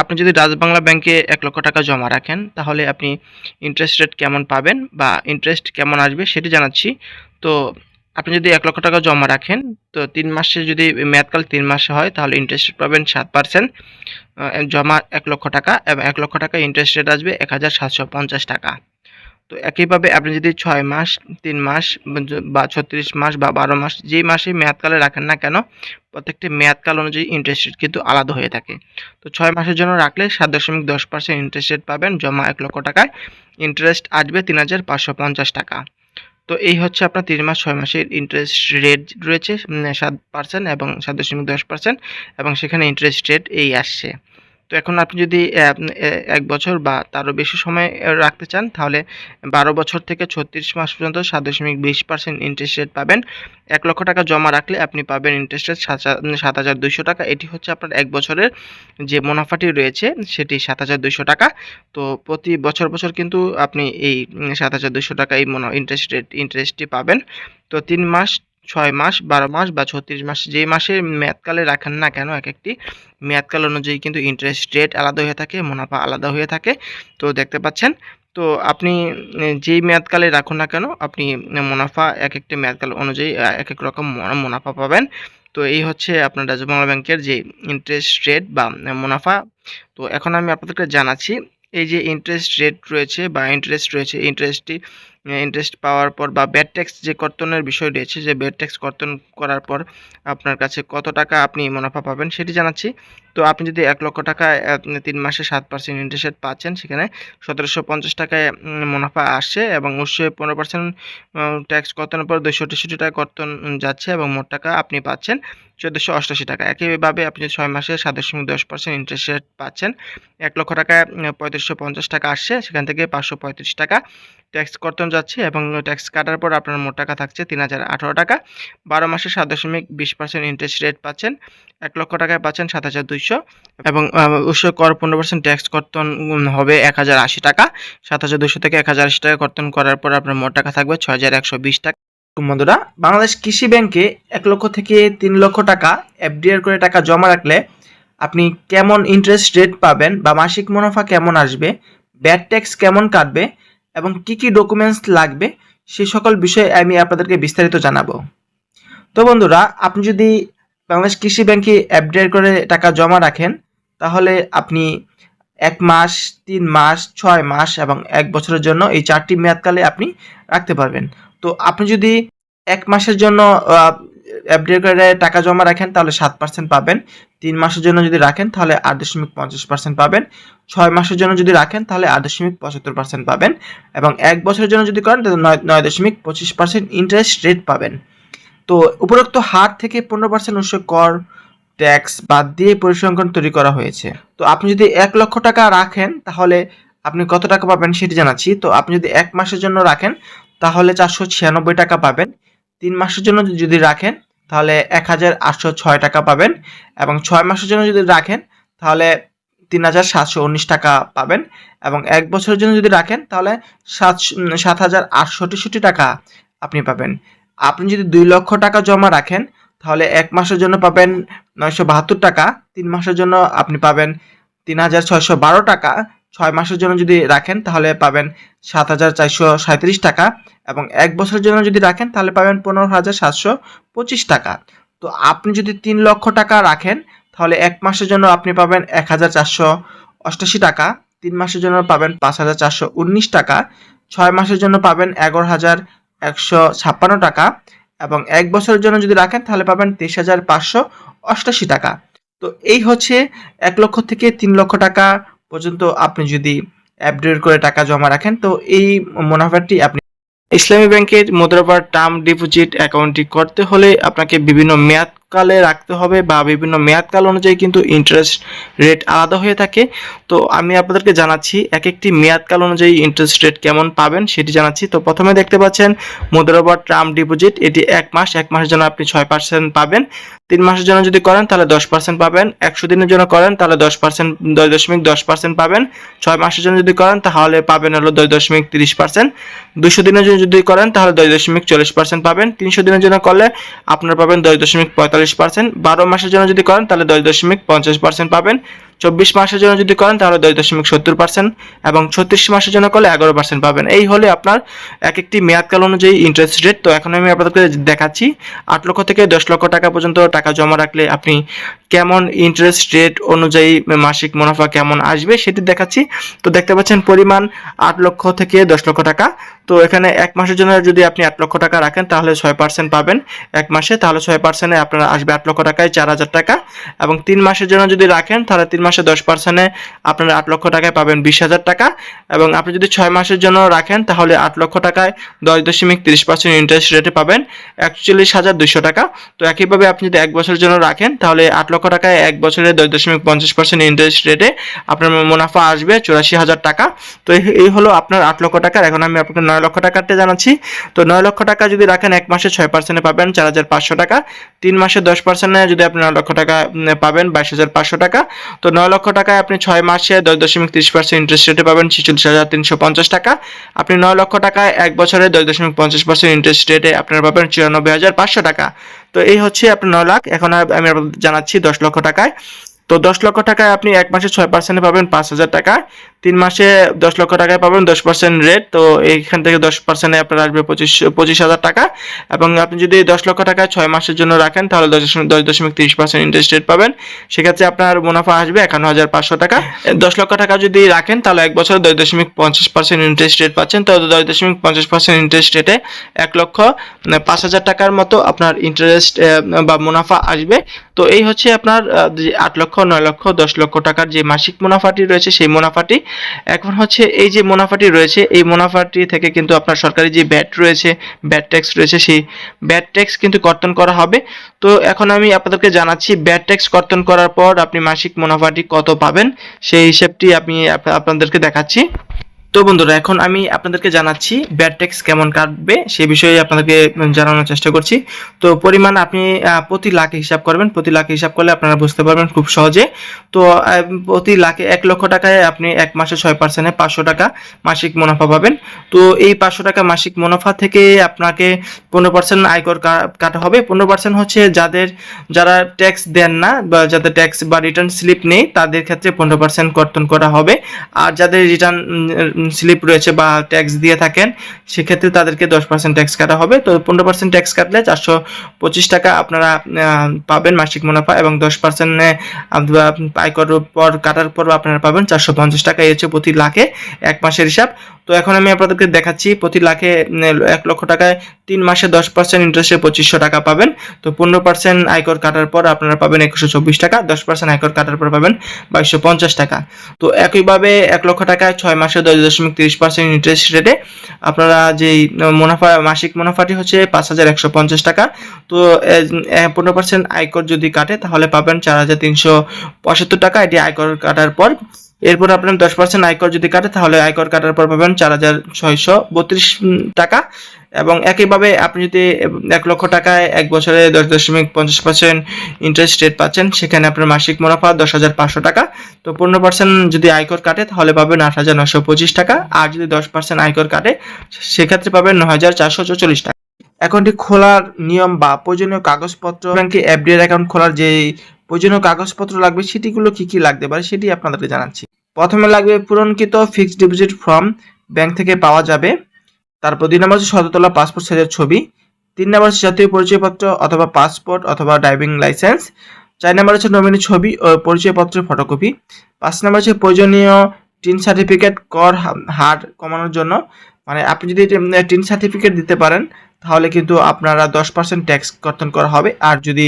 আপনি যদি রাজবাংলা ব্যাংকে এক লক্ষ টাকা জমা রাখেন, তাহলে আপনি ইন্টারেস্ট রেট কেমন পাবেন বা ইন্টারেস্ট কেমন আসবে সেটি জানাচ্ছি। তো আপনি যদি এক লক্ষ টাকা জমা রাখেন, তো তিন মাসে যদি মেয়াদকাল তিন মাসে হয়, তাহলে ইন্টারেস্ট রেট পাবেন সাত পার্সেন্ট জমা এক লক্ষ টাকা এবং এক লক্ষ টাকা ইন্টারেস্ট রেট আসবে এক হাজার সাতশো পঞ্চাশ টাকা। তো একইভাবে আপনি যদি ছয় মাস, তিন মাস বা ছত্রিশ মাস বা বারো মাস যেই মাসে মেয়াদকালে রাখেন না কেন, প্রত্যেকটি মেয়াদকাল অনুযায়ী ইন্টারেস্ট রেট কিন্তু আলাদা হয়ে থাকে। তো ছয় মাসের জন্য রাখলে সাত দশমিক দশ পার্সেন্ট ইন্টারেস্ট রেট পাবেন, জমা এক লক্ষ টাকায় ইন্টারেস্ট আসবে তিন হাজার পাঁচশো পঞ্চাশ টাকা। তো এই হচ্ছে আপনার তিন মাস, ছয় মাসের ইন্টারেস্ট রেট রয়েছে সাত পার্সেন্ট এবং সাত দশমিক দশ পার্সেন্ট এবং সেখানে ইন্টারেস্ট রেট এই আসছে। তো এখন আপনি যদি এক বছর বা তারও বেশি সময় রাখতে চান, তাহলে বারো বছর থেকে ছত্রিশ মাস পর্যন্ত সাত দশমিক বিশ পার্সেন্ট ইন্টারেস্ট রেট পাবেন। এক লক্ষ টাকা জমা রাখলে আপনি পাবেন ইন্টারেস্ট রেট সাত হাজার দুইশো টাকা। এটি হচ্ছে আপনার এক বছরের যে মুনাফাটি রয়েছে, সেটি সাত হাজার দুইশো টাকা। তো প্রতি বছর বছর কিন্তু আপনি এই সাত হাজার দুশো টাকা এই ইন্টারেস্ট রেট ইন্টারেস্টটি পাবেন। তো তিন মাস ছয় মাস, বারো মাস বা ছত্রিশ মাস, যেই মাসে মেয়াদকালে রাখেন না কেন এক একটি মেয়াদকাল অনুযায়ী কিন্তু ইন্টারেস্ট রেট আলাদা হয়ে থাকে, মুনাফা আলাদা হয়ে থাকে। তো দেখতে পাচ্ছেন, তো আপনি, যেই মেয়াদকালে রাখুন না কেন, আপনি মুনাফা এক একটি মেয়াদকাল অনুযায়ী এক এক রকম মুনাফা পাবেন। তো এই হচ্ছে আপনার রাজ্য বাংলা ব্যাংকের যে ইন্টারেস্ট রেট বা মুনাফা। তো এখন আমি আপনাদেরকে জানাচ্ছি, এই যে ইন্টারেস্ট রেট রয়েছে বা ইন্টারেস্ট রয়েছে ইন্টারেস্টটি ইন্টারেস্ট পাওয়ার পর বা ব্যাড ট্যাক্স যে কর্তনের বিষয় রয়েছে, যে ব্যাড ট্যাক্স কর্তন করার পর আপনার কাছে কত টাকা আপনি মুনাফা পাবেন সেটি জানাচ্ছি। তো আপনি যদি এক লক্ষ টাকা তিন মাসে সাত পার্সেন্ট ইন্টারেস্ট রেট পাচ্ছেন, সেখানে সতেরোশো পঞ্চাশ টাকায় মুনাফা আসছে এবং উৎসে পনেরো পার্সেন্ট ট্যাক্স কর্তনের পর দুশো তেষট্টি টাকা কর্তন যাচ্ছে এবং মোট টাকা আপনি পাচ্ছেন চোদ্দোশো অষ্টাশি টাকা। একইভাবে আপনি ছয় মাসে সাত দশমিক দশ পার্সেন্ট ইন্টারেস্ট রেট পাচ্ছেন, এক লক্ষ টাকায় পঁয়ত্রিশশো পঞ্চাশ টাকা আসছে, সেখান থেকে পাঁচশো পঁয়ত্রিশ টাকা ট্যাক্স কর্তন যাচ্ছে এবং ট্যাক্স কাটার পর আপনার মোট টাকা থাকছে তিন হাজার আঠারো টাকা। বারো মাসে সাত দশমিক বিশ পার্সেন্ট ইন্টারেস্ট রেট পাচ্ছেন, এক লক্ষ টাকায় পাচ্ছেন সাত হাজার দুইশো এবং উৎস কর পনেরো পার্সেন্ট ট্যাক্স কর্তন হবে এক হাজার আশি টাকা। সাত হাজার দুশো থেকে এক হাজার আশি টাকা কর্তন করার পর আপনার মোট টাকা থাকবে ছয় হাজার একশো বিশ টাকা। বন্ধুরা, বাংলাদেশ কৃষি ব্যাংকে এক লক্ষ থেকে তিন লক্ষ টাকা এফডিআর করে টাকা জমা রাখলে আপনি কেমন ইন্টারেস্ট রেট পাবেন বা মাসিক মুনাফা কেমন আসবে ব্যাড ট্যাক্স কেমন কাটবে এবং কি কি ডকুমেন্টস লাগবে, সে সকল বিষয়ে আমি আপনাদেরকে বিস্তারিত জানাব। তো বন্ধুরা, আপনি যদি বাংলাদেশ কৃষি ব্যাংকে এফডিআর করে টাকা জমা রাখেন, তাহলে আপনি এক মাস, তিন মাস, ছয় মাস এবং এক বছরের জন্য এই চারটি মেয়াদকালে আপনি রাখতে পারবেন। তো আপনি যদি এক মাসের জন্য এফডিআর করে টাকা জমা রাখেন, তাহলে সাত পার্সেন্ট পাবেন। তিন মাসের জন্য যদি রাখেন, তাহলে আট দশমিক পঞ্চাশ পার্সেন্ট পাবেন। ছয় মাসের জন্য যদি রাখেন, তাহলে আট দশমিক পঁচাত্তর পার্সেন্ট পাবেন। এবং এক বছরের জন্য যদি করেন, তাহলে নয় নয় দশমিক পঁচিশ পার্সেন্ট ইন্টারেস্ট রেট পাবেন। তো উপরোক্ত হার থেকে পনেরো পার্সেন্ট উৎস কর ট্যাক্স বাদ দিয়ে পরিসংখ্যান তৈরি করা হয়েছে। তো আপনি যদি এক লক্ষ টাকা রাখেন, তাহলে আপনি কত টাকা পাবেন সেটি জানাচ্ছি। তো আপনি যদি এক মাসের জন্য রাখেন, তাহলে চারশো ছিয়ানব্বই টাকা পাবেন। তিন মাসের জন্য যদি রাখেন তাহলে এক হাজার আটশো ছয় টাকা পাবেন এবং ছয় মাসের জন্য যদি রাখেন, তাহলে তিন হাজার সাতশো উনিশ টাকা পাবেন এবং এক বছরের জন্য যদি রাখেন, তাহলে সাত সাত হাজার আটশো তেষট্টি টাকা আপনি পাবেন। আপনি যদি দুই লক্ষ টাকা জমা রাখেন, তাহলে এক মাসের জন্য পাবেন নয়শো বাহাত্তর টাকা, তিন মাসের জন্য আপনি পাবেন তিন হাজার ছয়শো বারো টাকা ছয় মাসের জন্য যদি রাখেন, তাহলে পাবেন সাত হাজার চারশো সাঁত্রিশ টাকা এবং এক বছরের জন্য যদি রাখেন, তাহলে পাবেন পনেরো হাজার সাতশো পঁচিশ টাকা। তো আপনি যদি তিন লক্ষ টাকা রাখেন, তাহলে এক মাসের জন্য আপনি পাবেন এক হাজার চারশো অষ্টাশি টাকা, তিন মাসের জন্য পাবেন পাঁচ হাজার চারশো উনিশ টাকা, ছয় মাসের জন্য পাবেন এগারো হাজার একশো ছাপ্পান্ন টাকা এবং এক বছরের জন্য যদি রাখেন, তাহলে পাবেন তেইশ হাজার পাঁচশো অষ্টাশি টাকা। তো এই হচ্ছে এক লক্ষ থেকে তিন লক্ষ টাকা পর্যন্ত আপনি যদি আপডেট করে টাকা জমা রাখেন, তো এই মুনাফাটি আপনি ইসলামী ব্যাংকের মুদ্রাবার টার্ম ডিপোজিট অ্যাকাউন্টটি করতে হলে আপনাকে বিভিন্ন মেয়াদকালে রাখতে হবে বা বিভিন্ন মেয়াদকাল অনুযায়ী কিন্তু ইন্টারেস্ট রেট আলাদা হয়ে থাকে। তো আমি আপনাদেরকে জানাচ্ছি এক একটি মেয়াদকাল অনুযায়ী ইন্টারেস্ট রেট কেমন পাবেন সেটি জানাচ্ছি। তো প্রথমে দেখতে পাচ্ছেন, মুদ্রাবার টার্ম ডিপোজিট এটি এক মাস, এক মাসের জন্য আপনি ছয় পার্সেন্ট পাবেন। তিন মাসের জন্য যদি করেন, তাহলে দশ পার্সেন্ট পাবেন। একশো দিনের জন্য করেন, তাহলে দশ পার্সেন্ট দশ দশমিক দশ পার্সেন্ট পাবেন। ছয় মাসের জন্য যদি করেন, তাহলে পাবেন হলো দশ দশমিক তিরিশ পার্সেন্ট দুশো দিনের জন্য যদি করেন, তাহলে দশ দশমিক চল্লিশ পার্সেন্ট পাবেন। তিনশো দিনের জন্য করলে আপনার পাবেন দশ দশমিক পঁয়তাল্লিশ পার্সেন্ট বারো মাসের জন্য যদি করেন, তাহলে দশ দশমিক পঞ্চাশ পার্সেন্ট পাবেন। চব্বিশ মাসের জন্য যদি করেন, তাহলে দশ দশমিক সত্তর পার্সেন্ট এবং ছত্রিশ মাসের জন্য করলে এগারো পার্সেন্ট পাবেন। এই হলে আপনার এক একটি মেয়াদকাল অনুযায়ী ইন্টারেস্ট রেট তো এখন আমি আপনাদেরকে দেখাচ্ছি। আট লক্ষ থেকে দশ লক্ষ টাকা পর্যন্ত টাকা জমা রাখলে আপনি কেমন ইন্টারেস্ট রেট অনুযায়ী মাসিক মুনাফা কেমন আসবে সেটি দেখাচ্ছি। তো দেখতে পাচ্ছেন পরিমাণ আট লক্ষ থেকে দশ লক্ষ টাকা। তো এখানে এক মাসের জন্য যদি আপনি আট লক্ষ টাকা রাখেন, তাহলে ছয় পার্সেন্ট পাবেন এক মাসে। তাহলে ছয় পার্সেন্টে আপনার আসবে আট লক্ষ টাকায় চার হাজার টাকা। এবং তিন মাসের জন্য যদি রাখেন, তাহলে তিন মাসে দশ পার্সেন্টে আপনারা আট লক্ষ টাকায় পাবেন বিশ হাজার টাকা। এবং আপনি যদি ছয় মাসের জন্য রাখেন, তাহলে আট লক্ষ টাকায় দশ দশমিক তিরিশ পার্সেন্ট ইন্টারেস্ট রেটে পাবেন। একচল্লিশ হাজার দুশো টাকা। তো একইভাবে আপনি যদি এক বছরের জন্য রাখেন, তাহলে আট লক্ষ টাকায় এক বছরে দশ দশমিক পঞ্চাশ পার্সেন্ট ইন্টারেস্ট রেটে আপনার মুনাফা আসবে চুরাশি হাজার টাকা। তো এই- এই হলো আপনার আট লক্ষ টাকার। এখন আমি আপনাকে নয় লক্ষ টাকারটা জানাচ্ছি। তো নয় লক্ষ টাকা যদি রাখেন, এক মাসে ছয় পার্সেন্টে পাবেন চার হাজার পাঁচশো টাকা। তিন মাসে দশ পার্সেন্টে যদি আপনি নয় লক্ষ টাকা পাবেন বাইশ হাজার পাঁচশো টাকা। তো নয় লক্ষ টাকায় আপনি ছয় মাসে দশ দশমিক তিরিশ পার্সেন্ট ইন্টারেস্ট রেটে পাবেন ছেচল্লিশ হাজার তিনশো পঞ্চাশ টাকা। আপনি নয় লক্ষ টাকায় এক বছরে দশ দশমিক পঞ্চাশ পার্সেন্ট ইন্টারেস্ট রেটে আপনারা পাবেন চুরানব্বই হাজার পাঁচশো টাকা। তো এই হচ্ছে আপনার নয় লাখ। এখন আমি জানাচ্ছি দশ লক্ষ টাকায়। তো দশ লক্ষ টাকায় আপনি এক মাসে ছয় পার্সেন্টে পাবেন পাঁচ হাজার টাকা। তিন মাসে দশ লক্ষ টাকায় পাবেন, দশ পার্সেন্ট রেট তো এইখান থেকে দশ পার্সেন্টে আপনার আসবে পঁচিশ পঁচিশ হাজার টাকা। এবং আপনি যদি দশ লক্ষ টাকায় ছয় মাসের জন্য রাখেন, তাহলে দশ দশ দশমিক তিরিশ পার্সেন্ট ইন্টারেস্ট রেট পাবেন। সেক্ষেত্রে আপনার মুনাফা আসবে একান্ন হাজার পাঁচশো টাকা। দশ লক্ষ টাকা যদি রাখেন, তাহলে এক বছরে দশ দশমিক পঞ্চাশ পার্সেন্ট ইন্টারেস্ট রেট পাচ্ছেন। তো দশ দশমিক পঞ্চাশ পার্সেন্ট ইন্টারেস্ট রেটে এক লক্ষ পাঁচ হাজার টাকার মতো আপনার ইন্টারেস্ট বা মুনাফা আসবে। তো এই হচ্ছে আপনার আট লক্ষ, নয় লক্ষ, দশ লক্ষ টাকার যে মাসিক মুনাফাটি রয়েছে, সেই মুনাফাটি এখন হচ্ছে এই যে মুনাফাটি রয়েছে, এই মুনাফাটি থেকে কিন্তু আপনার সরকারি যে ব্যাট রয়েছে, ব্যাট ট্যাক্স রয়েছে, সেই ব্যাট ট্যাক্স কিন্তু কর্তন করা হবে। তো এখন আমি আপনাদেরকে জানাচ্ছি, ব্যাট ট্যাক্স কর্তন করার পর আপনি মাসিক মুনাফাটি কত পাবেন, সেই হিসেবটি আমি আপনাদেরকে দেখাচ্ছি। তো বন্ধুরা, এখন আমি আপনাদেরকে জানাচ্ছি ব্যাড ট্যাক্স কেমন কাটবে, সে বিষয়ে আপনাদেরকে জানানোর চেষ্টা করছি। তো পরিমাণ আপনি প্রতি লাখে হিসাব করবেন। প্রতি লাখে হিসাব করলে আপনারা বুঝতে পারবেন খুব সহজে। তো প্রতি লাখে এক লক্ষ টাকায় আপনি এক মাসে ছয় পার্সেন্টে পাঁচশো টাকা মাসিক মুনাফা পাবেন। তো এই পাঁচশো টাকা মাসিক মুনাফা থেকে আপনাকে পনেরো পার্সেন্ট আয়কর কাটা হবে। পনেরো পার্সেন্ট হচ্ছে যাদের, যারা ট্যাক্স দেন না বা যাদের ট্যাক্স বা রিটার্ন স্লিপ নেই, তাদের ক্ষেত্রে পনেরো পার্সেন্ট কর্তন করা হবে। আর যাদের রিটার্ন স্লিপ রয়েছে বা ট্যাক্স দিয়ে থাকেন, সেক্ষেত্রে তাদেরকে দশ পার্সেন্ট ট্যাক্স কাটা হবে। তো পনেরো পার্সেন্ট ট্যাক্স কাটলে চারশো পঁচিশ টাকা আপনারা পাবেন মাসিক মুনাফা এবং দশ পার্সেন্টে আয়কর পর কাটার পর আপনারা পাবেন চারশো পঞ্চাশ টাকা। এই হচ্ছে প্রতি লাখে এক মাসের হিসাব। তো এখন আমি আপনাদেরকে দেখাচ্ছি, প্রতি লাখে এক লক্ষ টাকায় তিন মাসে দশ পার্সেন্ট ইন্টারেস্টে পঁচিশশো টাকা পাবেন। তো পনেরো পার্সেন্ট আয়কর কাটার পর আপনারা পাবেন একুশশো চব্বিশ টাকা, দশ পার্সেন্ট আয়কর কাটার পর পাবেন বাইশশো পঞ্চাশ টাকা। তো একইভাবে এক লক্ষ টাকায় ছয় মাসে দশমিক তিরিশ পার্সেন্ট ইন্টারেস্ট রেটে আপনারা যেই মুনাফা, মাসিক মুনাফাটি হচ্ছে পাঁচ হাজার একশো পঞ্চাশ টাকা। তো পনেরো পার্সেন্ট আয়কর যদি কাটে, তাহলে পাবেন চার হাজার তিনশো পঁচাত্তর টাকা। এটি আয়কর কাটার পর, এরপর আপনার দশ পার্সেন্ট আয়কর যদি কাটে, তাহলে আয়কর কাটার পর পাবেন চার হাজার ছয়শো বত্রিশ টাকা। এবং একইভাবে আপনি যদি এক লক্ষ টাকায় এক বছরে দশ দশমিক পঞ্চাশ পার্সেন্ট ইন্টারেস্ট রেট পাচ্ছেন, সেখানে আপনার মাসিক মুনাফা দশ হাজার পাঁচশো টাকা। তো পনেরো পার্সেন্ট যদি আয়কর কাটে, তাহলে পাবেন আট হাজার নশো পঁচিশ টাকা। আর যদি দশ পার্সেন্ট আয়কর কাটে, সেক্ষেত্রে পাবেন ন হাজার চারশো চল্লিশ টাকা। অ্যাকাউন্টটি খোলার নিয়ম বা প্রয়োজনীয় কাগজপত্র, ব্যাংকে এফডিআর অ্যাকাউন্ট খোলার যে প্রয়োজনীয় কাগজপত্র লাগবে, সেটিগুলো কি কি লাগতে পারে সেটি আপনাদেরকে জানাচ্ছি। প্রথমে লাগবে পূরণকৃত ফিক্সড ডিপোজিট ফর্ম ব্যাংক থেকে পাওয়া যাবে। তারপর দুই নম্বর হচ্ছে শততলা পাসপোর্ট সাইজের ছবি। তিন নম্বর হচ্ছে জাতীয় পরিচয়পত্র অথবা পাসপোর্ট অথবা ড্রাইভিং লাইসেন্স চার নম্বর হচ্ছে নমিনি ছবি ও পরিচয়পত্রের ফটোকপি পাঁচ নম্বর হচ্ছে প্রয়োজনীয় টিন সার্টিফিকেট কর, হার কমানোর জন্য। মানে আপনি যদি টিন সার্টিফিকেট দিতে পারেন, তাহলে কিন্তু আপনারা দশ পার্সেন্ট ট্যাক্স কর্তন করা হবে। আর যদি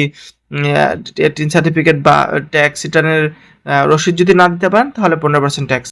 টিন সার্টিফিকেট বা ট্যাক্স রিটার্নের রসিদ যদি না দিতে পারেন, তাহলে পনেরো পার্সেন্ট ট্যাক্স